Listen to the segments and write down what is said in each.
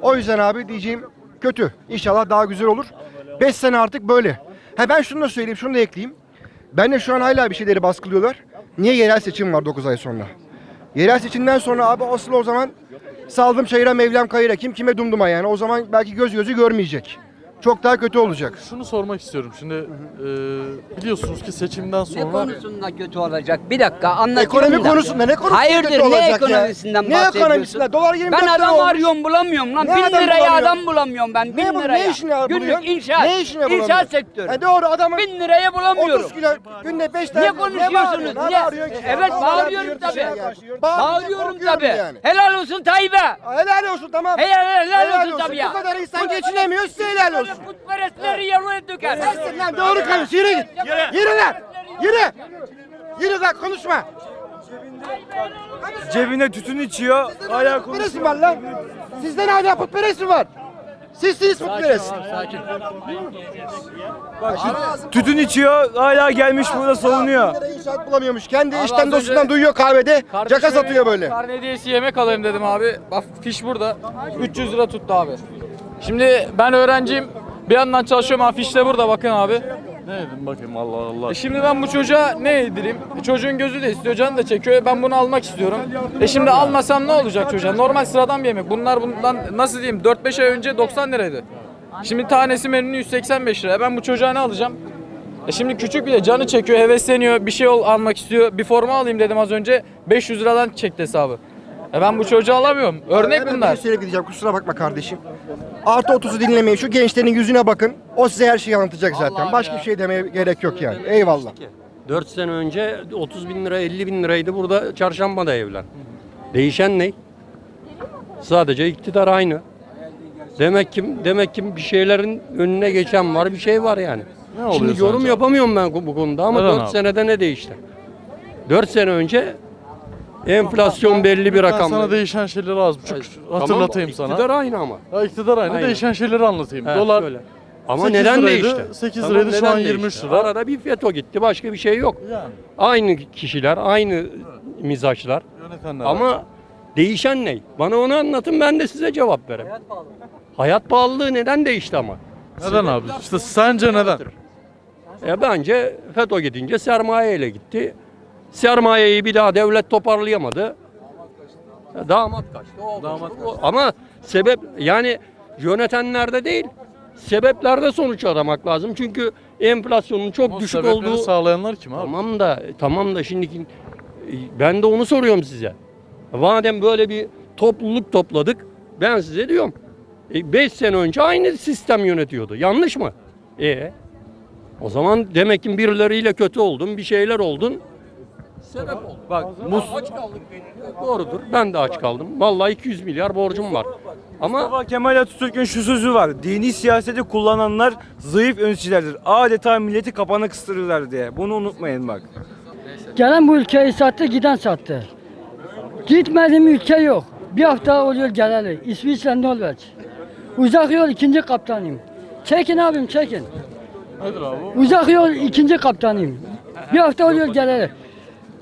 O yüzden abi diyeceğim kötü. İnşallah daha güzel olur. 5 sene artık böyle. Ha ben şunu da söyleyeyim, şunu da ekleyeyim. Ben de şu an hala bir şeyleri baskılıyorlar. Niye yerel seçim var 9 ay sonra? Yerel seçimden sonra abi asıl o zaman saldım çayıra mevlam kayıra kim kime dumduma yani. O zaman belki göz gözü görmeyecek. Çok daha kötü olacak. Şunu sormak istiyorum. Şimdi e, biliyorsunuz ki seçimden Ne sonra konusunda kötü olacak? Bir dakika anlatıyorum Ekonomi da. konusunda ne konusunda Hayırdır kötü olacak ne ya? ekonomisinden Ne bahsediyorsun? ekonomisinden? Dolar 24 Ben lira adam olmuş. arıyorum bulamıyorum lan. Ne bin adam liraya bulamıyor? adam bulamıyorum ben. Bin Ne bu- ne liraya. işine Günlük buluyorsun? inşaat. Ne işine bulamıyor? İnşaat sektörü. E doğru adamın Bin liraya bulamıyorum. 30 kilo günde 5 tane Niye konuşuyorsunuz? Ne Niye? Evet bağırıyorum tabii. Bağırıyorum tabii. Helal olsun Tayyip'e. Helal olsun tamam. Helal, helal, olsun tabii ya. Bu kadar insan geçinemiyor size helal olsun. Putperestleri yalı döker. Sensin lan doğru konuş yürü git. Yürü lan. Yürü. Yürü lan konuşma. Cebine tütün içiyor. Hala Putperest mi var lan? Sizden hala putperest mi var? Sizsiniz putperest. Tütün içiyor. Hala gelmiş burada savunuyor. İnşaat bulamıyormuş. Kendi Abi işten dostundan duyuyor kahvede. Caka satıyor böyle. Karne hediyesi yemek alayım dedim abi. Bak fiş burada. 300 lira tuttu abi. Şimdi ben öğrenciyim. Bir yandan çalışıyorum abi fiş de burada bakın abi. ne dedim bakayım Allah Allah. E şimdi ben bu çocuğa ne yedireyim? E çocuğun gözü de istiyor, canı da çekiyor. E ben bunu almak istiyorum. E şimdi almasam ne olacak çocuğa? Normal sıradan bir yemek. Bunlar bundan nasıl diyeyim 4-5 ay önce 90 liraydı. Şimdi tanesi menü 185 lira. E Ben bu çocuğa ne alacağım? E şimdi küçük bile canı çekiyor, hevesleniyor, bir şey ol, almak istiyor. Bir forma alayım dedim az önce. 500 liradan çekti hesabı. E ben bu çocuğu alamıyorum. Örnek Hemen bunlar. Bir şey gideceğim kusura bakma kardeşim. Artı 30'u dinlemeyin. Şu gençlerin yüzüne bakın. O size her şeyi anlatacak zaten. Başka bir şey demeye gerek yok yani. Eyvallah. 4 sene önce 30 bin lira 50 bin liraydı burada çarşambada evler. Değişen ne? Sadece iktidar aynı. Demek ki demek ki bir şeylerin önüne geçen var bir şey var yani. Ne oluyor Şimdi yorum sence? yapamıyorum ben bu konuda ama Neden 4 abi? senede ne değişti? 4 sene önce enflasyon belli bir Ben rakam. sana değişen şeyleri az buçuk hatırlatayım sana. İktidar aynı ama. Ya iktidar aynı Aynen. değişen şeyleri anlatayım. Evet, Dolar söyle. Ama 8 neden liraydı, değişti? 8 liraydı, şu an 23 değişti? lira. Arada bir FETÖ gitti başka bir şey yok. yani Aynı kişiler, aynı mizaçlar. yönetenler. Ama değişen ne? Bana onu anlatın ben de size cevap vereyim. Hayat pahalılığı neden değişti ama? neden abi? İşte sence neden? E bence FETÖ gidince sermayeyle gitti. Sermayeyi bir daha devlet toparlayamadı. E, Damat kaçtı. o kaçtı, bu- Ama sebep yani yönetenlerde değil sebeplerde sonuç aramak lazım. Çünkü enflasyonun çok O düşük olduğu sağlayanlar kim abi? Tamam da tamam da şimdiki e, ben de onu soruyorum size. Madem böyle bir topluluk topladık ben size diyorum. 5 sene önce aynı sistem yönetiyordu. Yanlış mı? E o zaman demek ki birileriyle kötü oldun, bir şeyler oldun. Sebep oldu. Bak Mus aç kaldık deniliyor. Doğrudur. Ben de aç kaldım. Vallahi 200 milyar borcum var. Ama Mustafa Kemal Atatürk'ün şu sözü var. Dini siyaseti kullananlar zayıf yöneticilerdir. Adeta milleti kapana kıstırırlar diye. Bunu unutmayın bak. Gelen bu ülkeyi sattı, giden sattı. Gitmediğim ülke yok. Bir hafta oluyor geleli. İsviçre, Norveç. Uzak yol ikinci kaptanıyım. Çekin abim çekin. Nedir abi? Uzak yol ikinci kaptanıyım. Bir hafta oluyor geleli.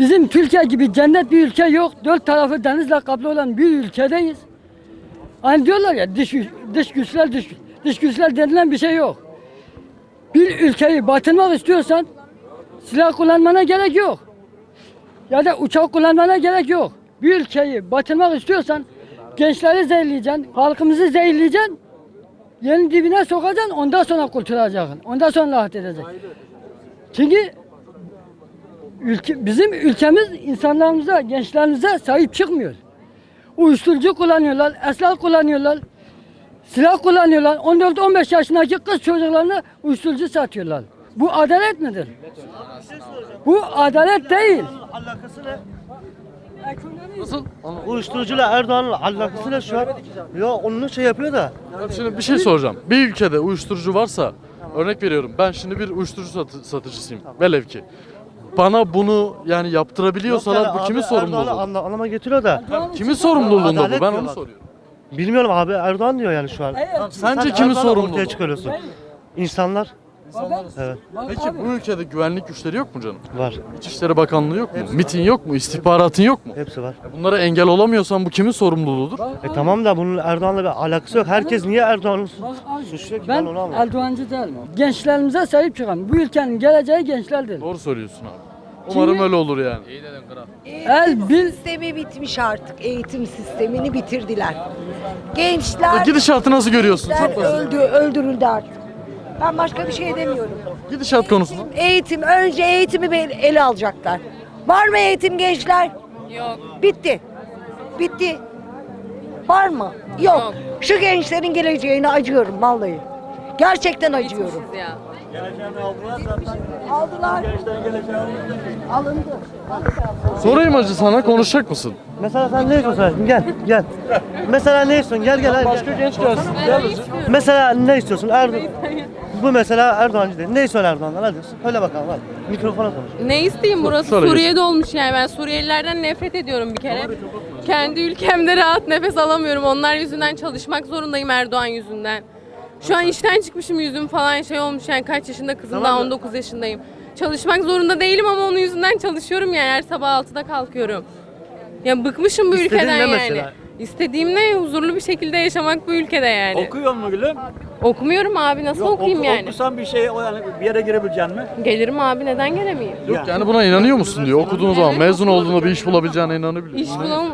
Bizim Türkiye gibi cennet bir ülke yok. Dört tarafı denizle kaplı olan bir ülkedeyiz. Hani diyorlar ya dış, dış güçler dış, dış güçler denilen bir şey yok. Bir ülkeyi batırmak istiyorsan silah kullanmana gerek yok. Ya da uçak kullanmana gerek yok. Bir ülkeyi batırmak istiyorsan gençleri zehirleyeceksin, halkımızı zehirleyeceksin. Yerin dibine sokacaksın, ondan sonra kurtulacaksın. Ondan sonra rahat edeceksin. Çünkü ülke, bizim ülkemiz insanlarımıza, gençlerimize sahip çıkmıyor. Uyuşturucu kullanıyorlar, esrar kullanıyorlar, silah kullanıyorlar. 14-15 yaşındaki kız çocuklarına uyuşturucu satıyorlar. Bu adalet midir? Bu adalet değil. Alakası ne? Nasıl? Uyuşturucuyla Erdoğan'ın alakası ne şu an? Ya onu şey yapıyor da. Şimdi bir şey soracağım. Bir ülkede uyuşturucu varsa örnek veriyorum. Ben şimdi bir uyuşturucu satı- satıcısıyım. Velev ki. Bana bunu yani yaptırabiliyorsalar bu kimin sorumluluğu? Erdoğan'ı anla- anlama getiriyor da. Kimin sorumluluğunda bu? Adalet Ben onu soruyorum. Bilmiyorum abi Erdoğan diyor yani şu an. Sence Sen kimin Erdoğan'ı sorumluluğu? ortaya çıkarıyorsun. İnsanlar Evet. Peki bu ülkede güvenlik güçleri yok mu canım? Var. İçişleri Bakanlığı yok mu? MIT'in yok mu? İstihbaratın yok mu? Hepsi var. Bunlara engel olamıyorsan bu kimin sorumluluğudur? E tamam da bunun Erdoğan'la bir alakası yok. Herkes niye Erdoğan'ı suçluyor ki? Ben, Ben onu anlamadım. Erdoğancı değilim. Gençlerimize sahip çıkan, bu ülkenin geleceği gençlerdir. Doğru söylüyorsun abi. Umarım öyle olur yani. El bil sistemi bitmiş artık. Eğitim sistemini bitirdiler. Gençler, Gidişatı nasıl görüyorsun? Çok gençler basit. öldü, öldürüldü artık. Ben başka bir şey demiyorum. Gidişat konusunda. Eğitim, önce eğitimi be- ele alacaklar. Var mı eğitim gençler? Yok. Bitti. Bitti. Var mı? Yok. Şu gençlerin geleceğine acıyorum vallahi. Gerçekten acıyorum. Aldılar. Alındı. Sorayım acı sana konuşacak mısın? Mesela sen ne istiyorsun? Gel, gel. Mesela ne istiyorsun? Gel gel. gel. Başka genç gelsin. Gel. Mesela ne istiyorsun? Erdoğan. Bu mesela Erdoğancı değil. Ne istiyorsun Erdoğan'dan? Hadi söyle bakalım hadi. Mikrofona konuş. Ne isteyeyim burası Şöyle Suriye'de olmuş yani ben Suriyelilerden nefret ediyorum bir kere. Kendi ülkemde rahat nefes alamıyorum. Onlar yüzünden çalışmak zorundayım Erdoğan yüzünden. Şu an işten çıkmışım yüzüm falan şey olmuş yani kaç yaşında kızım daha 19 yaşındayım. Çalışmak zorunda değilim ama onun yüzünden çalışıyorum yani her sabah 6'da kalkıyorum. Ya bıkmışım bu İstediğin ülkeden ne yani. mesela? İstediğim ne? Huzurlu bir şekilde yaşamak bu ülkede yani. Okuyor mu gülüm? Okumuyorum abi nasıl okuyayım Oku- yani? Okusan bir şey o yani bir yere girebileceksin mi? Gelirim abi neden gelemeyeyim? Yok yani buna inanıyor musun diyor. Okuduğun zaman mezun olduğunda bir iş bulabileceğine inanabiliyor İş bulam...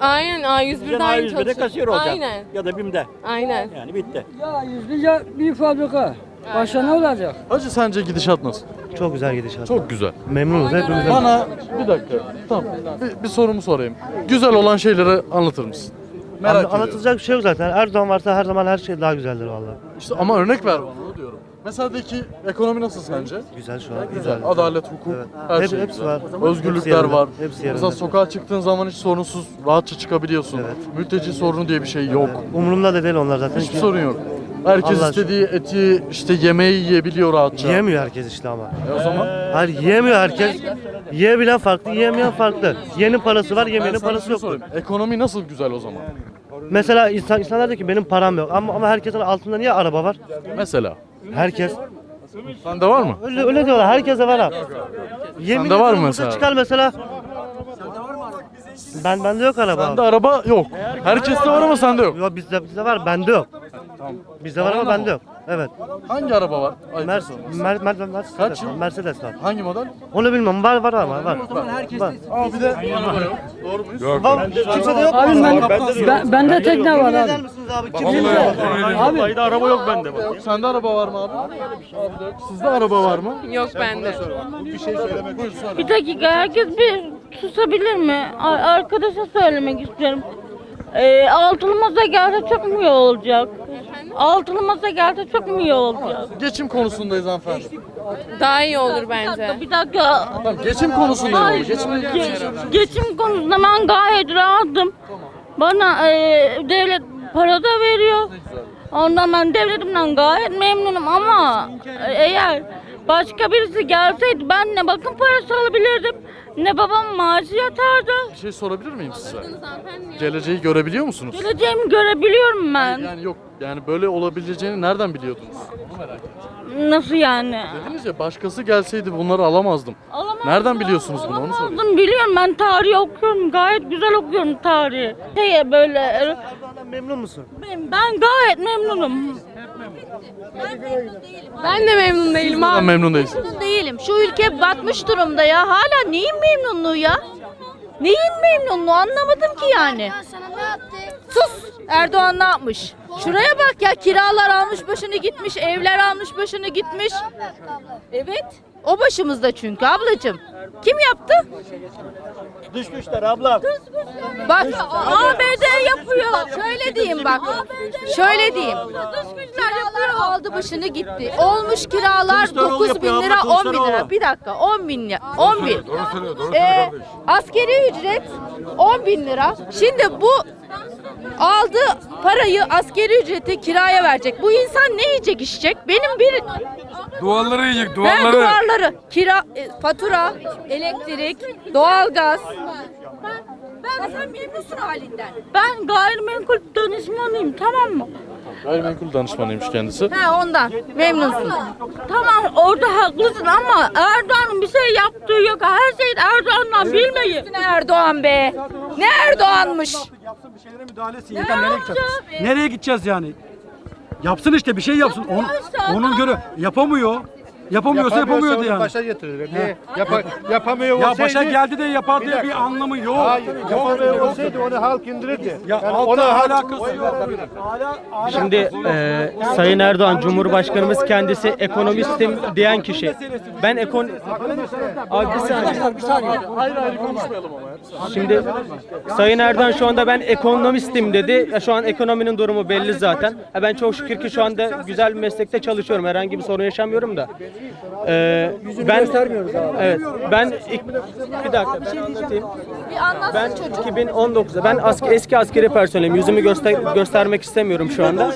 Aynen A101'de Sen aynı A101'de çalışıyorum. kasiyer olacaksın. Aynen. Ya da BİM'de. Aynen. Yani bitti. ya yüzlü ya bir fabrika. Başka ne olacak? Hacı sence gidişat nasıl? Çok güzel gidişat. Çok güzel. Memnunuz hepimiz. Bana bir dakika. Tamam. Bir, bir sorumu sorayım. Güzel olan şeyleri anlatır mısın? Merak Anla- ediyorum. Anlatılacak bir şey yok zaten. Erdoğan varsa her zaman her şey daha güzeldir vallahi. İşte ama örnek ver bana onu diyorum. Mesela de ki ekonomi nasıl sence? Güzel şu an. Güzel. Güzel. Adalet, hukuk, Evet. her Hep- şey hepsi güzel. var. Özgürlükler Hepsi yerinde. var. Hepsi yerinde. Mesela sokağa çıktığın zaman hiç sorunsuz rahatça çıkabiliyorsun. Evet. Mülteci sorunu diye bir şey yok. Umurumda da değil onlar zaten. Hiçbir sorun yok. Herkes Allah istediği eti, işte yemeği yiyebiliyor rahatça. Yiyemiyor herkes işte ama. E o zaman Hayır yiyemiyor herkes. Yiyebilen farklı, yiyemeyen farklı. Yiyenin parası var, sana parası yok. sorayım. Ekonomi nasıl güzel o zaman? Mesela insan, insanlar diyor ki benim param yok. Ama ama herkesin altında niye araba var? Mesela. Herkes. Sende var mı? Öyle, öyle diyorlar. Herkese var abi. Yemin Sende var mı mesela? Çıkar mesela. Ben bende yok araba. Sende abi. araba yok. Herkeste var ama sende yok. Yok bizde bizde var, bende yok. Bizde var ama bende yok. Evet. Hangi araba var? Ay, Mer. Mer Mer Mercedes, Kaç var, yıl? Mercedes var. Hangi model? Onu bilmem var var ama var. Var. Aa bir de araba yok. Doğru muyuz? Var. Kimse de yok. Abi ben, ben, bende tekne var abi. misiniz abi? Kimse Abi araba yok bende. Yok. Sende araba var mı abi? Abi de yok. Sizde araba var mı? Yok bende. Bir şey söylemek. Buyur söyle. Bir dakika herkes bir susabilir mi? A- Arkadaşa söylemek istiyorum. Ee, altılı masa gelse çok mu iyi olacak? Altılı masa gelse çok mu iyi olacak? Geçim konusundayız hanımefendi. Daha iyi olur bence. Bir dakika. Tamam geçim konusundayız. Geçim ge- geçim konusunda ben gayet rahatım. Bana e, devlet para da veriyor. Ondan ben devletimden gayet memnunum ama e, eğer başka birisi gelseydi ben ne bakım parası alabilirdim ne babam maaşı yatardı. Bir şey sorabilir miyim size? Geleceği görebiliyor musunuz? Geleceğimi görebiliyorum ben. Yani yok. Yani böyle olabileceğini nereden biliyordunuz? Onu merak ettim. Nasıl yani? Dediniz ya başkası gelseydi bunları alamazdım. Alamazdım. Nereden biliyorsunuz bunu onu soruyorum. Alamazdım biliyorum ben tarihi okuyorum gayet güzel okuyorum tarihi. Şey böyle Erdoğan'dan memnun musun? ben, ben gayet memnunum. Ben de memnun değilim abi. memnun değilsiniz? Memnun değilim. Şu ülke batmış durumda ya. Hala neyin memnunluğu ya? Neyin memnunluğu anlamadım ki yani. Sus! Erdoğan ne yapmış? Şuraya bak ya kiralar almış başını gitmiş, evler almış başını gitmiş. Evet. O başımızda çünkü ablacığım. Kim yaptı? Düşmüşler abla. Bak ABD yapıyor. Şöyle diyeyim bak. Şöyle diyeyim. Aldı başını gitti. Olmuş kiralar Kılıçdaroğlu 9 bin yapıyor lira abla, 10 bin lira. Kılıçdaroğlu. Bir dakika 10 bin lira. 10 bin. Ee, askeri ücret 10 bin lira. Şimdi bu aldığı parayı askeri ücreti kiraya verecek. Bu insan ne yiyecek içecek? Benim bir Duvarları yiyecek, ben duvarları. duvarları, kira, e, fatura, elektrik, doğalgaz. Ben, ben sen memnunsun halinden. Ben gayrimenkul danışmanıyım tamam mı? Gayrimenkul danışmanıymış kendisi. He ondan memnunsun. Tamam orada haklısın ama Erdoğan'ın bir şey yaptığı yok. Her şeyi Erdoğan'dan bilmeyin. Ne Erdoğan be? Ne Erdoğan'mış? Yapsın bir şeylere müdahale etsin. Yeter nereye gideceğiz? Nereye gideceğiz yani? Yapsın işte bir şey yapsın. On, onun göre yapamıyor. Yapamıyorsa yapamıyordu yani. Başa getirir. Ne? Yapa, yapamıyor Ya başa geldi de yapar diye bir anlamı yok. yapamıyor olsaydı onu halk indirirdi. Ya altta alakası yok. Şimdi e, Sayın Erdoğan Cumhurbaşkanımız kendisi ekonomistim diyen kişi. Ben ekon... Abi bir saniye. Bir saniye. Şimdi Sayın Erdoğan şu anda ben ekonomistim dedi. Ya şu an ekonominin durumu belli zaten. Ha ben çok şükür ki şu anda güzel bir meslekte çalışıyorum. Herhangi bir sorun yaşamıyorum da. Ee, ben Evet. Ben ilk, bir dakika ben anlatayım. Ben 2019'da ben asker, eski askeri personelim. Yüzümü göster, göstermek istemiyorum şu anda.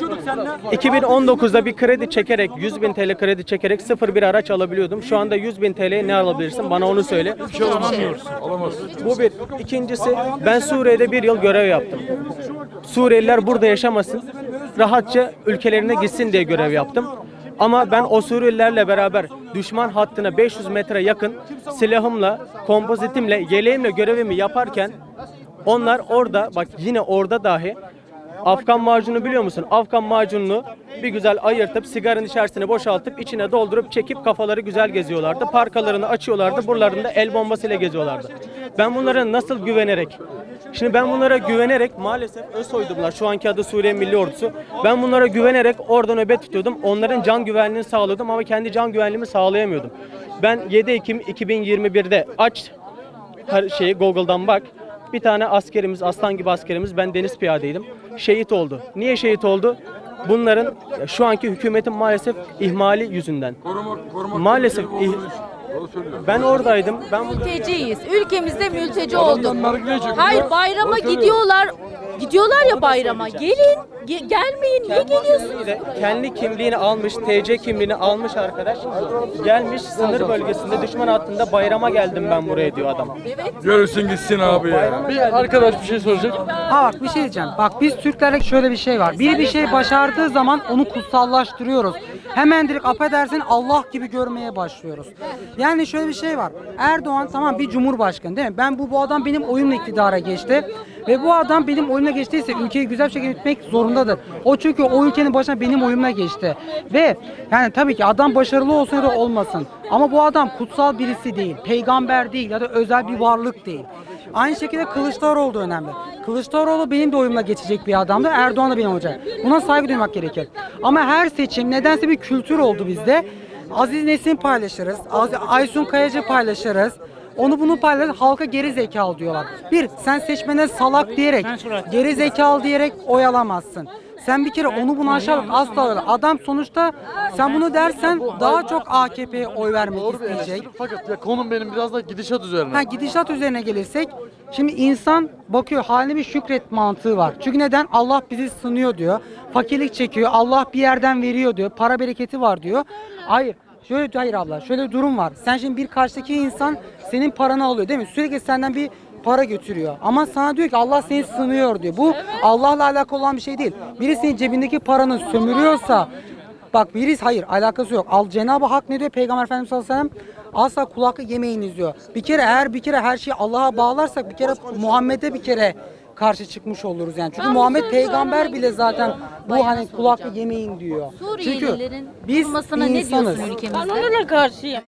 2019'da bir kredi çekerek 100 bin TL kredi çekerek 01 araç alabiliyordum. Şu anda 100 bin TL'ye ne alabilirsin? Bana onu söyle. Bu bir. İkincisi ben Suriye'de bir yıl görev yaptım. Suriyeliler burada yaşamasın, rahatça ülkelerine gitsin diye görev yaptım. Ama ben o Suriyelilerle beraber düşman hattına 500 metre yakın silahımla, kompozitimle, yeleğimle görevimi yaparken onlar orada, bak yine orada dahi Afgan macunu biliyor musun? Afgan macununu bir güzel ayırtıp sigaranın içerisine boşaltıp içine doldurup çekip kafaları güzel geziyorlardı. Parkalarını açıyorlardı. Buralarında el bombasıyla geziyorlardı. Ben bunlara nasıl güvenerek Şimdi ben bunlara güvenerek maalesef ÖSO'ydu bunlar. Şu anki adı Suriye Milli Ordusu. Ben bunlara güvenerek orada nöbet tutuyordum. Onların can güvenliğini sağlıyordum ama kendi can güvenliğimi sağlayamıyordum. Ben 7 Ekim 2021'de aç her şeyi Google'dan bak. Bir tane askerimiz, aslan gibi askerimiz, ben deniz piyadeydim. Şehit oldu. Niye şehit oldu? Bunların şu anki hükümetin maalesef ihmali yüzünden. Maalesef ih- ben oradaydım. Ben bu Mülteciyiz. Ülkemizde mülteci olduk. Hayır bayrama gidiyorlar. Gidiyorlar ya bayrama. Gelin. ge- gelmeyin. Niye geliyorsunuz? de kendi kimliğini almış, TC kimliğini almış arkadaş. Gelmiş sınır bölgesinde düşman hattında bayrama geldim ben buraya diyor adam. Görürsün gitsin abi ya. Bir arkadaş bir şey soracak. Ha bak bir şey diyeceğim. Bak biz Türklerde şöyle bir şey var. Biri bir şey başardığı zaman onu kutsallaştırıyoruz. Hemen direkt affedersin Allah gibi görmeye başlıyoruz. Yani şöyle bir şey var. Erdoğan tamam bir cumhurbaşkanı değil mi? Ben bu bu adam benim oyumla iktidara geçti. Ve bu adam benim oyumla geçtiyse ülkeyi güzel bir şekilde yönetmek zorundadır. O çünkü o ülkenin başına benim oyumla geçti. Ve yani tabii ki adam başarılı olsun ya da olmasın. Ama bu adam kutsal birisi değil. Peygamber değil ya da özel bir varlık değil. Aynı şekilde Kılıçdaroğlu da önemli. Kılıçdaroğlu benim de oyumla geçecek bir adamdı. Erdoğan da benim olacak. Buna saygı duymak gerekir. Ama her seçim nedense bir kültür oldu bizde. Aziz Nesin paylaşırız. Az- Aysun Kayacı paylaşırız. Onu bunu paylaşır, halka geri zekalı diyorlar. Bir, sen seçmene salak diyerek, geri zekalı diyerek oy alamazsın. Sen bir kere onu bunu aşağı asla öyle. Adam sonuçta sen bunu dersen daha çok AKP'ye oy vermek isteyecek. Fakat ya konum benim biraz da gidişat üzerine. Ha gidişat üzerine gelirsek şimdi insan bakıyor haline bir şükret mantığı var. Çünkü neden? Allah bizi sınıyor diyor. Fakirlik çekiyor. Allah bir yerden veriyor diyor. Para bereketi var diyor. Hayır. Şöyle hayır abla. Şöyle bir durum var. Sen şimdi bir karşıdaki insan senin paranı alıyor değil mi? Sürekli senden bir para götürüyor. Ama sana diyor ki Allah seni sınıyor diyor. Bu Allah'la alakalı olan bir şey değil. Biri senin cebindeki paranı sömürüyorsa Bak birisi hayır alakası yok. Al Cenab-ı Hak ne diyor Peygamber Efendimiz sallallahu aleyhi ve sellem? Asla kulakı yemeyiniz diyor. Bir kere eğer bir kere her şeyi Allah'a bağlarsak bir kere Muhammed'e bir kere karşı çıkmış oluruz yani. Çünkü Ben bu Muhammed sözü peygamber bile zaten bu hani kulakı soracağım. yemeyin diyor. Çünkü Suriyelilerin biz bulmasına ne insanız. diyorsun ülkemizde? Ben ona karşıyım.